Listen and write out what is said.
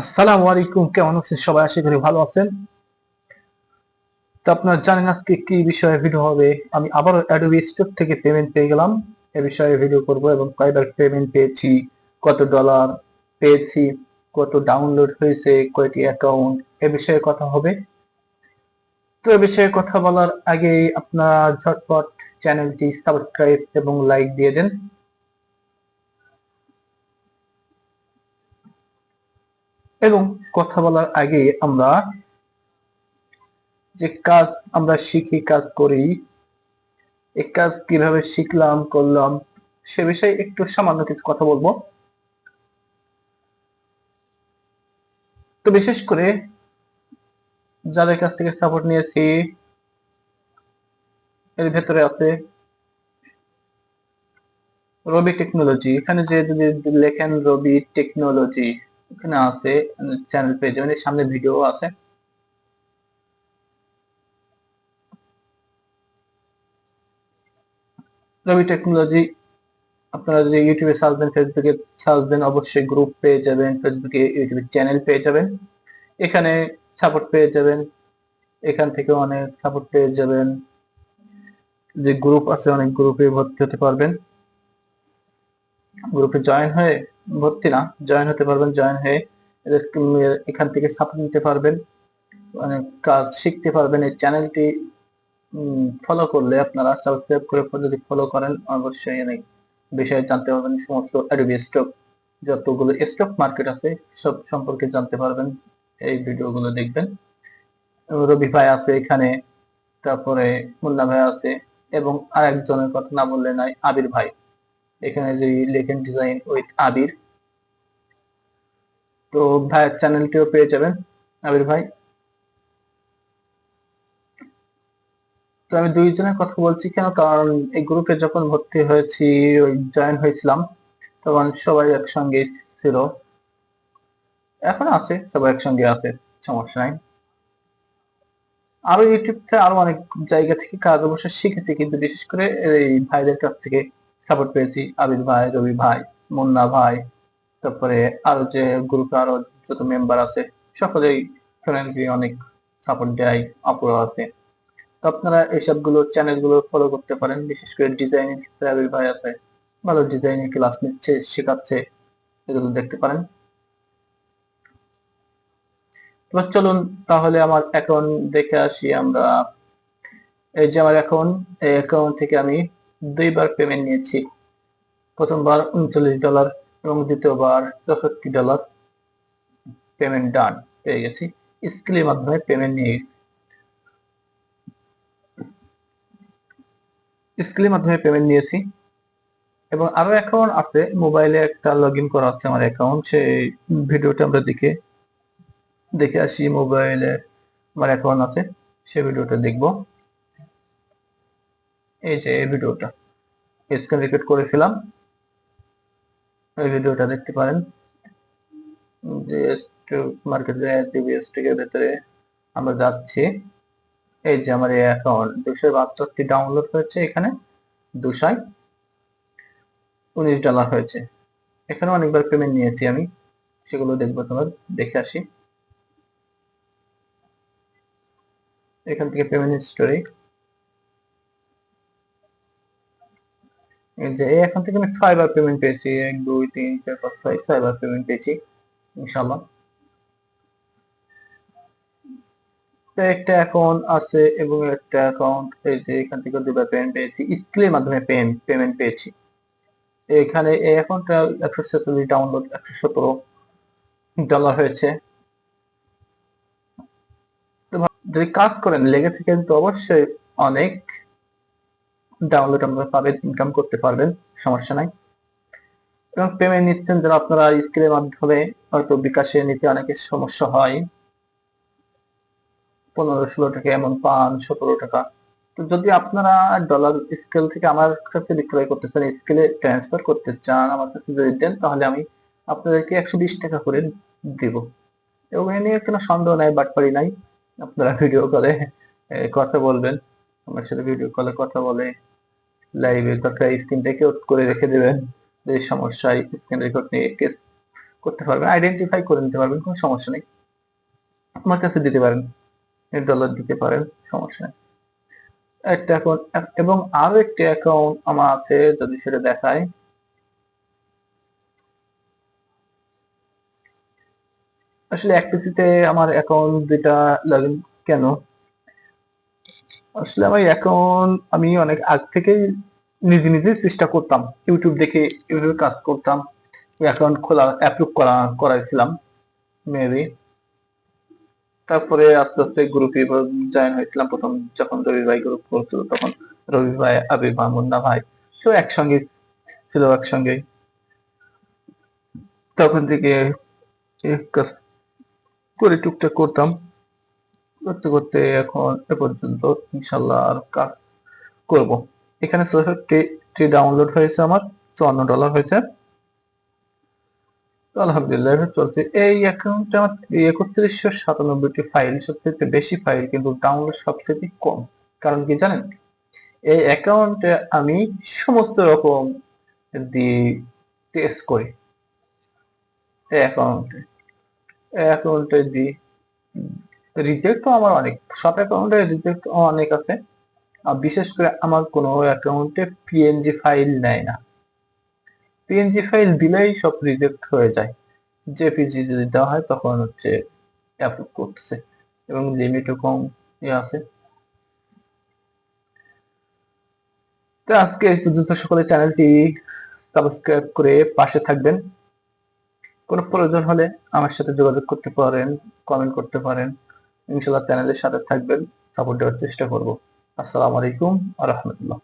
আসসালামু আলাইকুম, কেমন আছেন সবাই? আশা করি ভালো আছেন। তো আপনারা জানেন আজকে কি বিষয়ে ভিডিও হবে? আমি আবারও অ্যাডোবি স্টোর থেকে পেমেন্ট পেয়ে গেলাম। এ বিষয়ে ভিডিও করব এবং কয়বার পেমেন্ট পেয়েছি, কত ডলার পেয়েছি, কত ডাউনলোড হয়েছে, কয়টি অ্যাকাউন্ট এ বিষয়ে কথা হবে। তো এ বিষয়ে কথা বলার আগে আপনারা ঝটপট চ্যানেলটি সাবস্ক্রাইব এবং লাইক দিয়ে দেন। এবং কথা বলার আগে আমরা যে কাজ আমরা শিখি, কাজ করি এই কাজ কীভাবে শিখলাম, করলাম, সে বিষয়ে একটু সামান্য কিছু কথা বলব। তো বিশেষ করে যাদের কাছ থেকে সাপোর্ট নিয়েছি, এর ভেতরে আছে রবি টেকনোলজি এখানে যে যদি লেখেন রবি টেকনোলজি এখানে আছে চ্যানেল পেজ মানে সামনে ভিডিও আছে। রবি টেকনোলজি আপনারা যদি ইউটিউবে সার্চ দেন ফেসবুকে সার্চ দেন, অবশ্যই গ্রুপ পেয়ে যাবেন ফেসবুকে ইউটিউবে চ্যানেল পেয়ে যাবেন। এখানে সাপোর্ট পেয়ে যাবেন। এখান থেকে অনেক সাপোর্ট পেয়ে যাবেন। যে গ্রুপ আছে, অনেক গ্রুপে ভর্তি হতে পারবেন। গ্রুপে জয়েন হয়ে ভর্তি না জয়েন হতে পারবেন জয়েন হয়ে এখান থেকে সাপোর্ট নিতে পারবেন অনেক কাজ শিখতে পারবেন, এই চ্যানেলটি ফলো করলে আপনারা সাবস্ক্রাইব করে যদি ফলো করেন, অবশ্যই অনেক বিষয়ে জানতে পারবেন, সমস্ত অ্যাডোবি স্টক যতগুলো স্টক মার্কেট আছে, সব সম্পর্কে জানতে পারবেন, এই ভিডিওগুলো দেখবেন। রবি ভাই আছে এখানে, তারপরে মুন্না ভাই আছে, এবং আরেকজনের কথা না বললে নাই আবির ভাই। এখানে যে লেখেন ডিজাইন উইথ আবির। তো ভাইয়ের চ্যানেলটিও পেয়ে যাবেন আবির ভাই। তো আমি দুইজনের কথা বলছি কেন? কারণ এই গ্রুপে যখন ভর্তি হয়েছি, ওই জয়েন হয়েছিলাম, তখন সবাই একসঙ্গে ছিল। এখন আছে, সবাই একসঙ্গে আছে, সমস্যা নাই। আরও ইউটিউব থেকে আরও অনেক জায়গা থেকে কাজ অবশ্য শিখেছি, কিন্তু বিশেষ করে এই ভাইদের কাছ থেকে সাপোর্ট পেয়েছি, আবির ভাই, রবি ভাই, মুন্না ভাই, তারপরে আরও যে গ্রুপে আরও যত মেম্বার আছে, সকলেই ফ্রেন্ডলি অনেক সাপোর্ট দেয় অপর আছে। তো আপনারা এইসবগুলো চ্যানেলগুলো ফলো করতে পারেন, বিশেষ করে ডিজাইনিং আবির ভাই আছে, ভালো ডিজাইনিং ক্লাস নিচ্ছে, শেখাচ্ছে, এগুলো দেখতে পারেন। চলুন তাহলে আমার অ্যাকাউন্ট দেখে আসি আমরা। এই যে আমার অ্যাকাউন্ট এই অ্যাকাউন্ট থেকে আমি দুইবার পেমেন্ট নিয়েছি। প্রথমবার উনচল্লিশ ডলার এবং দ্বিতীয়বার চৌষট্টি ডলার পেমেন্ট ডান পেয়ে গেছি। স্কিলের মাধ্যমে পেমেন্ট নিয়ে স্কিলের মাধ্যমে পেমেন্ট নিয়েছি। এবং আরও অ্যাকাউন্ট আছে মোবাইলে একটা লগ ইন করা আছে আমার অ্যাকাউন্ট সেই ভিডিওটা আমরা দেখে দেখে আসি মোবাইলে আমার অ্যাকাউন্ট আছে, সেই ভিডিওটা দেখব। এই যে এই ভিডিওটা স্ক্রিন রেকর্ড করেছিলাম। এই ভিডিওটা দেখতে পারেন। যে মার্কেট টিভিএসটিকের ভেতরে আমরা যাচ্ছি। এই যে আমার এই অ্যাকাউন্ট দুশো বাহাত্তরটি ডাউনলোড হয়েছে এখানে, দুশায় উনিশ ডলার হয়েছে। এখানে অনেকবার পেমেন্ট নিয়েছি আমি, সেগুলো দেখব, তোমার দেখে আসি। এখান থেকে পেমেন্ট হিস্টোরি এই যে এখান থেকে আমি ছয়বার পেমেন্ট পেয়েছি। এক, দুই, তিন, চার, পাঁচ, ছয় ছয়বার পেমেন্ট পেয়েছি ইনশাল্লাহ একটা অ্যাকাউন্ট আছে এবং একটা অ্যাকাউন্ট এই যে, এখান থেকে দুবার পেমেন্ট পেয়েছি। স্কিলের মাধ্যমে পেমেন্ট পেয়েছি। এখানে এই অ্যাকাউন্টটা একশো ছেচল্লিশ ডাউনলোড একশো সতেরো ডলার হয়েছে। যদি কাজ করেন লেগে থেকে কিন্তু অবশ্যই অনেক। ডাউনলোড আপনারা পাবেন ইনকাম করতে পারবেন, সমস্যা নাই। এবং পেমেন্ট নিচ্ছেন যারা আপনারা স্কিলের মাধ্যমে হয়তো বিকাশে নিতে অনেকের সমস্যা হয়। পনেরো ষোলো টাকা এমন পান, সতেরো টাকা। তো যদি আপনারা ডলার স্কেল থেকে আমার কাছে বিক্রয় করতে চান স্কেলে ট্রান্সফার করতে চান আমার কাছে যদি দেন, তাহলে আমি আপনাদেরকে একশো বিশ টাকা করে দিব। এবং এ নিয়ে কোনো সন্দেহ নাই, বাটপারি নাই। আপনারা ভিডিও কলে কথা বলবেন। আমার সাথে ভিডিও কলে কথা বলে। লাইভে দরকার স্ক্রিন রেকর্ড করে রেখে দেবেন। যে সমস্যায় স্ক্রিন রেকর্ড নিয়ে করতে পারবেন। আইডেন্টিফাই করে নিতে পারবেন, কোনো সমস্যা নেই। আমার কাছে দিতে পারেন। ডলার দিতে পারেন, সমস্যা নেই। একটা অ্যাকাউন্ট এবং আরও একটি অ্যাকাউন্ট আমার আছে, যদি সেটা দেখায় আসলে এক আমার অ্যাকাউন্ট দুইটা লগ কেন? আসলে আমার অ্যাকাউন্ট আমি অনেক আগ থেকেই নিজে নিজে চেষ্টা করতাম। ইউটিউব দেখে ইউটিউবে কাজ করতাম। অ্যাকাউন্ট খোলা অ্যাপ্রুভ করা, করাইছিলাম, মেবি। তারপরে আস্তে আস্তে গ্রুপে জয়েন হয়েছিলাম প্রথম যখন রবি ভাই গ্রুপ করছিল তখন। রবি ভাই, আবির ভাই মুন্না ভাই তো একসঙ্গে ছিল একসঙ্গে। তখন থেকে করে টুকটাক করতাম। করতে করতে এখন এ পর্যন্ত ইনশাল্লাহ আর কাজ করব। এখানে চৌষট্টি ডাউনলোড হয়েছে আমার, চুয়ান্ন ডলার হয়েছে। আলহামদুলিল্লাহ চলছে। এই অ্যাকাউন্টে আমার একত্রিশশো সাতানব্বইটি ফাইল সবচেয়ে বেশি ফাইল কিন্তু ডাউনলোড সবচেয়ে কম। কারণ কি জানেন? এই অ্যাকাউন্টে আমি সমস্ত রকম দিয়ে টেস্ট করি। এই অ্যাকাউন্টে অ্যাকাউন্টে দিই রিজেক্ট তো আমার অনেক, সব অ্যাকাউন্টে রিজেক্ট অনেক আছে। আর বিশেষ করে আমার কোনো অ্যাকাউন্টে পিএনজি ফাইল নেয় না। পিএনজি ফাইল দিলেই সব রিজেক্ট হয়ে যায়। জেপিজি যদি দেওয়া হয় তখন হচ্ছে অ্যাপ্রুভ করতেছে এবং লিমিটও কম ইয়ে আছে। তো আজকে এই পর্যন্ত সকলে চ্যানেলটি সাবস্ক্রাইব করে পাশে থাকবেন। কোনো প্রয়োজন হলে আমার সাথে যোগাযোগ করতে পারেন কমেন্ট করতে পারেন। ইনশাল্লাহ চ্যানেলের সাথে থাকবেন সাপোর্ট দেওয়ার চেষ্টা করব। আসসালামু আলাইকুম আ রহমতুল্লাহ।